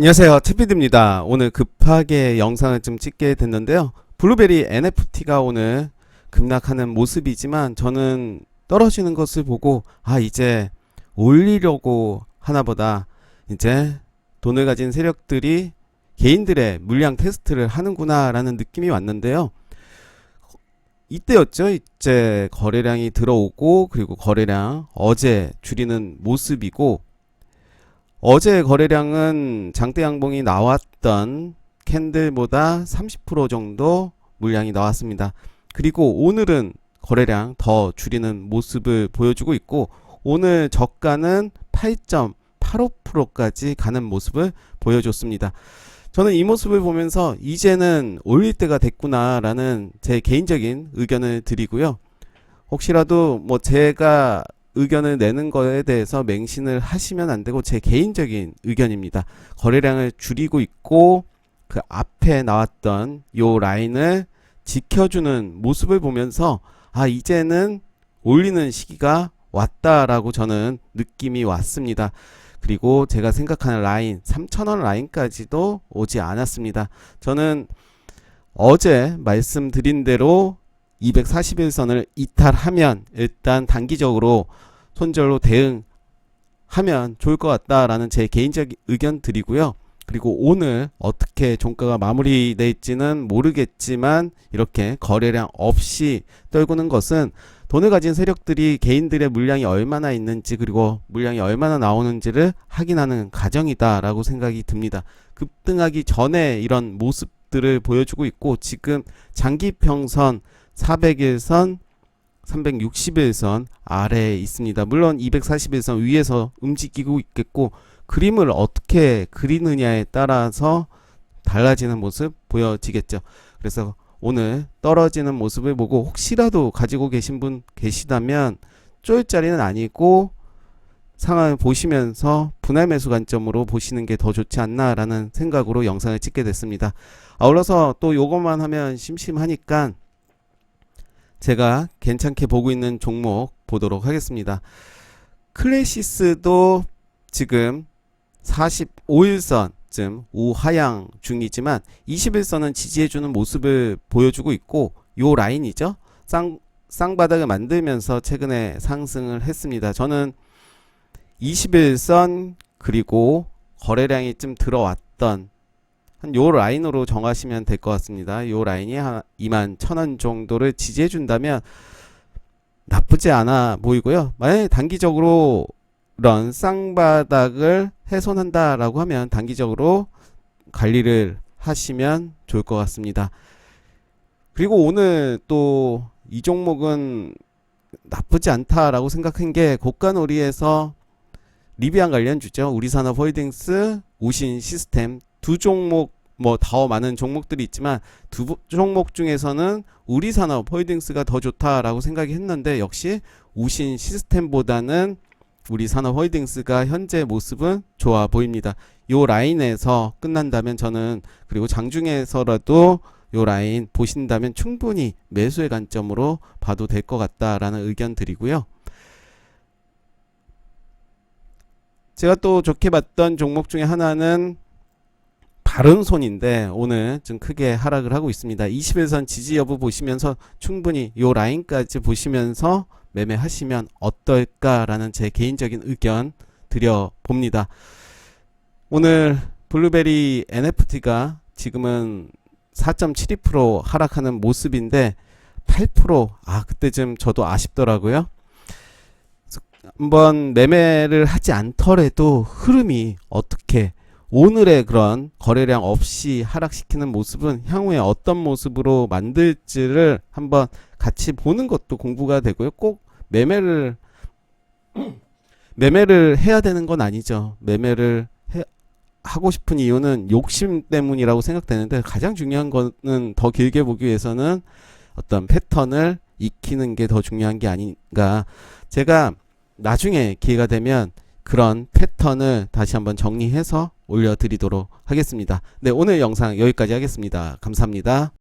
안녕하세요. 채피드입니다. 오늘 급하게 영상을 좀 찍게 됐는데요. 블루베리 NFT가 오늘 급락하는 모습이지만 저는 떨어지는 것을 보고 아 이제 올리려고 하나보다 이제 돈을 가진 세력들이 개인들의 물량 테스트를 하는구나 라는 느낌이 왔는데요. 이때였죠. 이제 거래량이 들어오고 그리고 거래량 어제 줄이는 모습이고 어제 거래량은 장대 양봉이 나왔던 캔들보다 30% 정도 물량이 나왔습니다. 그리고 오늘은 거래량 더 줄이는 모습을 보여주고 있고 오늘 저가는 8.85%까지 가는 모습을 보여줬습니다. 저는 이 모습을 보면서 이제는 올릴 때가 됐구나라는 제 개인적인 의견을 드리고요. 혹시라도 뭐 제가 의견을 내는 거에 대해서 맹신을 하시면 안 되고 제 개인적인 의견입니다. 거래량을 줄이고 있고 그 앞에 나왔던 요 라인을 지켜주는 모습을 보면서 아 이제는 올리는 시기가 왔다라고 저는 느낌이 왔습니다. 그리고 제가 생각하는 라인 3,000원 라인까지도 오지 않았습니다. 저는 어제 말씀드린 대로 241선을 이탈하면 일단 단기적으로 손절로 대응하면 좋을 것 같다라는 제 개인적 의견 드리고요. 그리고 오늘 어떻게 종가가 마무리될지는 모르겠지만 이렇게 거래량 없이 떨구는 것은 돈을 가진 세력들이 개인들의 물량이 얼마나 있는지 그리고 물량이 얼마나 나오는지를 확인하는 과정이다라고 생각이 듭니다. 급등하기 전에 이런 모습들을 보여주고 있고 지금 장기 평선 400일선 360일선 아래에 있습니다. 물론 241선 위에서 움직이고 있겠고 그림을 어떻게 그리느냐에 따라서 달라지는 모습 보여지겠죠. 그래서 오늘 떨어지는 모습을 보고 혹시라도 가지고 계신 분 계시다면 쫄 자리는 아니고 상황을 보시면서 분할 매수 관점으로 보시는 게 더 좋지 않나라는 생각으로 영상을 찍게 됐습니다. 아울러서 또 요것만 하면 심심하니까 제가 괜찮게 보고 있는 종목 보도록 하겠습니다. 클래시스도 지금 45일선쯤 우하향 중이지만 21선은 지지해주는 모습을 보여주고 있고 요 라인이죠. 쌍, 쌍바닥을 만들면서 최근에 상승을 했습니다. 저는 21선 그리고 거래량이 좀 들어왔던 한 요 라인으로 정하시면 될 것 같습니다. 요 라인이 한 2만 1000원 정도를 지지해 준다면 나쁘지 않아 보이고요. 만약에 단기적으로 이런 쌍바닥을 훼손한다라고 하면 단기적으로 관리를 하시면 좋을 것 같습니다. 그리고 오늘 또 이 종목은 나쁘지 않다라고 생각한 게 고가놀이에서 리비안 관련 주죠. 우리산업 홀딩스, 우신 시스템 두 종목 뭐 더 많은 종목들이 있지만 두 부- 종목 중에서는 우리 산업 홀딩스가 더 좋다라고 생각이 했는데 역시 우신 시스템보다는 우리 산업 홀딩스가 현재 모습은 좋아 보입니다. 요 라인에서 끝난다면 저는 그리고 장중에서라도 요 라인 보신다면 충분히 매수의 관점으로 봐도 될 것 같다라는 의견 드리고요. 제가 또 좋게 봤던 종목 중에 하나는 바른 손인데 오늘 좀 크게 하락을 하고 있습니다. 21선 지지 여부 보시면서 충분히 요 라인까지 보시면서 매매하시면 어떨까라는 제 개인적인 의견 드려 봅니다. 오늘 블루베리 NFT가 지금은 4.72% 하락하는 모습인데 8%아 그때쯤 저도 아쉽더라고요. 한번 매매를 하지 않더라도 흐름이 어떻게 오늘의 그런 거래량 없이 하락시키는 모습은 향후에 어떤 모습으로 만들지를 한번 같이 보는 것도 공부가 되고요. 꼭 매매를 매매를 해야 되는 건 아니죠. 매매를 해, 하고 싶은 이유는 욕심 때문이라고 생각되는데 가장 중요한 거는 더 길게 보기 위해서는 어떤 패턴을 익히는 게 더 중요한 게 아닌가. 제가 나중에 기회가 되면 그런 패턴을 다시 한번 정리해서 올려드리도록 하겠습니다. 네, 오늘 영상 여기까지 하겠습니다. 감사합니다.